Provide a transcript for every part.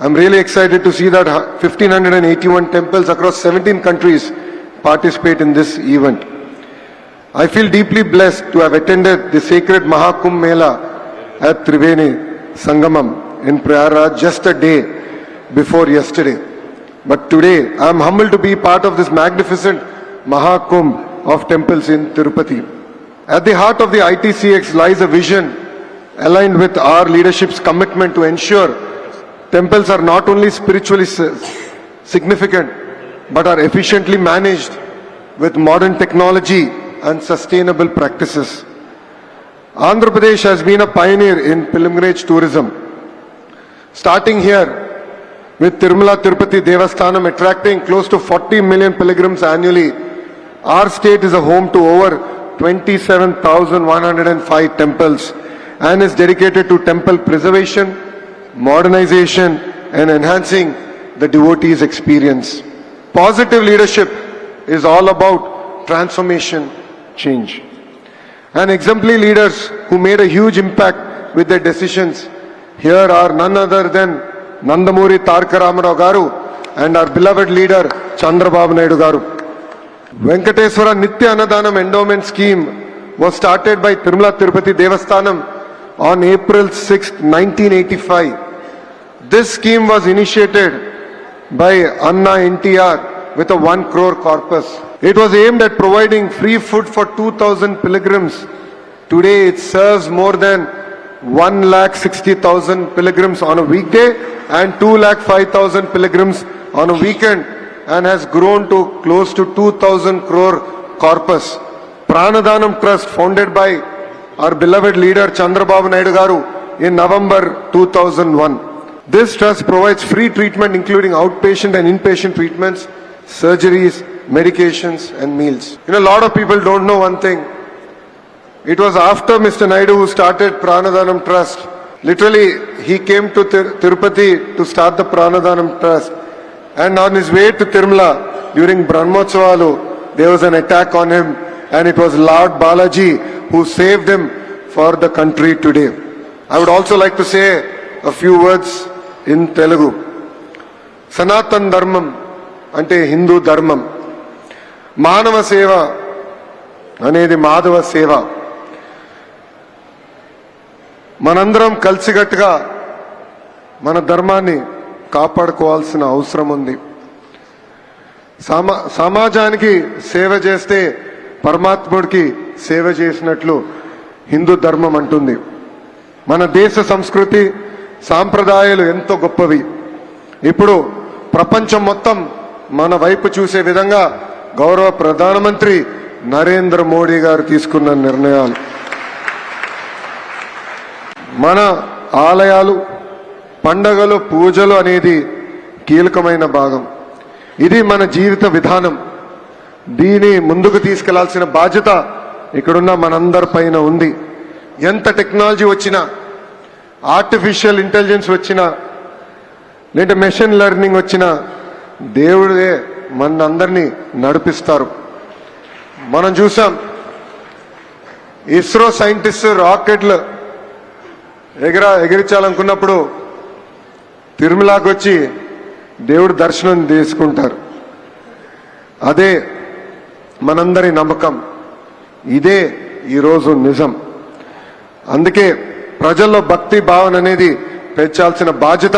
I'm really excited to see that 1581 temples across 17 countries participate in this event. I feel deeply blessed to have attended the sacred Mahakumbh Mela at Triveni Sangamam in Prayaraj just a day before yesterday. But today, I am humbled to be part of this magnificent Mahakumbh of temples in Tirupati. At the heart of the ITCX lies a vision aligned with our leadership's commitment to ensure temples are not only spiritually significant but are efficiently managed with modern technology and sustainable practices. Andhra Pradesh has been a pioneer in pilgrimage tourism. Starting here with Tirumala Tirupati Devasthanam attracting close to 40 million pilgrims annually, our state is a home to over 27,105 temples and is dedicated to temple preservation, modernization and enhancing the devotees' experience. Positive leadership is all about transformation, change. And exemplary leaders who made a huge impact with their decisions here are none other than Nandamuri Tarka Ramarao Garu and our beloved leader Chandrababu Naidu Garu. Venkateswara Nitya Annadanam Endowment Scheme was started by Tirumala Tirupati Devasthanam on April 6, 1985. This scheme was initiated by Anna NTR with a 1 crore corpus. It was aimed at providing free food for 2000 pilgrims. Today it serves more than 1 lakh 60,000 pilgrims on a weekday and 2 lakh 5,000 pilgrims on a weekend and has grown to close to 2000 crore corpus. Pranadhanam Trust founded by our beloved leader Chandrababu Naidu Garu in November 2001. This trust provides free treatment including outpatient and inpatient treatments, surgeries, medications and meals. You know, a lot of people don't know one thing. It was after Mr. Naidu who started Pranadhanam Trust. Literally, he came to Tir- Tirupati to start the Pranadhanam Trust. And on his way to Tirumala, during Brahmotsawalu, there was an attack on him and it was Lord Balaji who saved him for the country today. I would also like to say a few words in Telugu. Sanatan ధర్మం అంటే హిందూ ధర్మం. మానవ సేవ అనేది మాధవ సేవ. మనందరం కలిసికట్టుగా మన ధర్మాన్ని కాపాడుకోవాల్సిన అవసరం ఉంది. సమా సమాజానికి సేవ చేస్తే పరమాత్ముడికి సేవ చేసినట్లు హిందూ ధర్మం అంటుంది. మన దేశ సంస్కృతి సాంప్రదాయాలు ఎంతో గొప్పవి. ఇప్పుడు ప్రపంచం మొత్తం మన వైపు చూసే విధంగా గౌరవ ప్రధానమంత్రి నరేంద్ర మోడీ గారు తీసుకున్న నిర్ణయాలు. మన ఆలయాలు పండగలు పూజలు అనేది కీలకమైన భాగం. ఇది మన జీవిత విధానం. దీని ముందుకు తీసుకెళ్ళాల్సిన బాధ్యత ఇక్కడున్న మనందరి పైన ఉంది. ఎంత టెక్నాలజీ వచ్చినా ఆర్టిఫిషియల్ ఇంటెలిజెన్స్ వచ్చినా లేదంటే మెషిన్ లెర్నింగ్ వచ్చినా దేవుడే మనందరినీ నడిపిస్తారు. మనం చూసాం ఇస్రో సైంటిస్ట్ రాకెట్లు ఎగిరా ఎగిరించాలనుకున్నప్పుడు తిరుమలకి వచ్చి దేవుడు దర్శనం తీసుకుంటారు. అదే మనందరి నమ్మకం. ఇదే ఈరోజు నిజం. అందుకే ప్రజల్లో భక్తి భావన అనేది పెంచాల్సిన బాధ్యత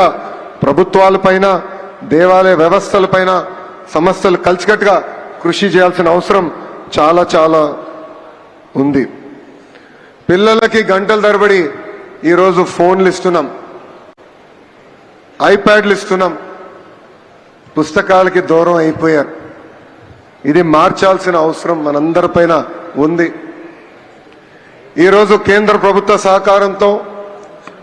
ప్రభుత్వాలపైన దేవాలయ వ్యవస్థలపైన సమస్యలు కలిసికట్టుగా కృషి చేయాల్సిన అవసరం చాలా చాలా ఉంది. పిల్లలకి గంటల తరబడి ఈరోజు ఫోన్లు ఇస్తున్నాం. ఐప్యాడ్లు ఇస్తున్నాం. పుస్తకాలకి దూరం అయిపోయారు. ఇది మార్చాల్సిన అవసరం మనందరిపైన ఉంది. ఈరోజు కేంద్ర ప్రభుత్వ సహకారంతో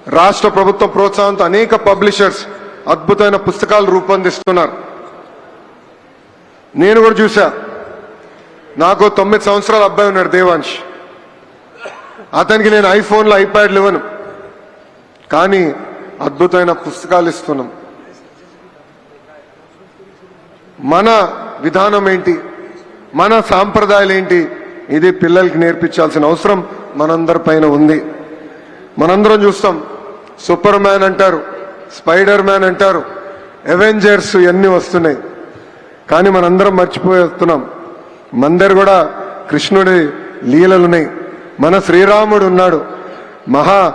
రాష్ట్ర ప్రభుత్వ ప్రోత్సాహంతో అనేక పబ్లిషర్స్ అద్భుతమైన పుస్తకాలు రూపొందిస్తున్నారు. నేను కూడా చూసా నాకు తొమ్మిది సంవత్సరాల అబ్బాయి ఉన్నాడు దేవాంశ్. అతనికి నేను ఐఫోన్లో ఐప్యాడ్లు ఇవ్వను. కానీ అద్భుతమైన పుస్తకాలు ఇస్తున్నాం. మన విధానం ఏంటి? మన సాంప్రదాయాలు ఏంటి? ఇది పిల్లలకి నేర్పించాల్సిన అవసరం. మనందరి పైన ఉంది. మనందరం చూస్తాం. సూపర్ మ్యాన్ అంటారు స్పైడర్ మ్యాన్ అంటారు అవెంజర్స్ ఇవన్నీ వస్తున్నాయి. కానీ మనందరం మర్చిపోతున్నాం. మందరు కూడా కృష్ణుడి లీలలున్నాయి మన శ్రీరాముడు ఉన్నాడు. మహా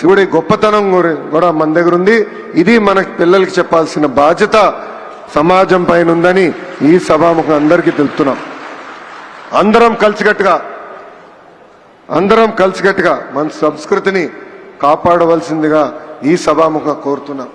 శివుడి గొప్పతనం కూడా మన దగ్గర ఉంది. ఇది మన పిల్లలకి చెప్పాల్సిన బాధ్యత. సమాజం పైన ఉందని ఈ సభాముఖం అందరికీ తెలుపుతున్నాం. అందరం కలిసికట్టుగా అందరం కలిసికట్టుగా మన సంస్కృతిని కాపాడవలసిందిగా ఈ సభాముఖ కోరుతున్నాం.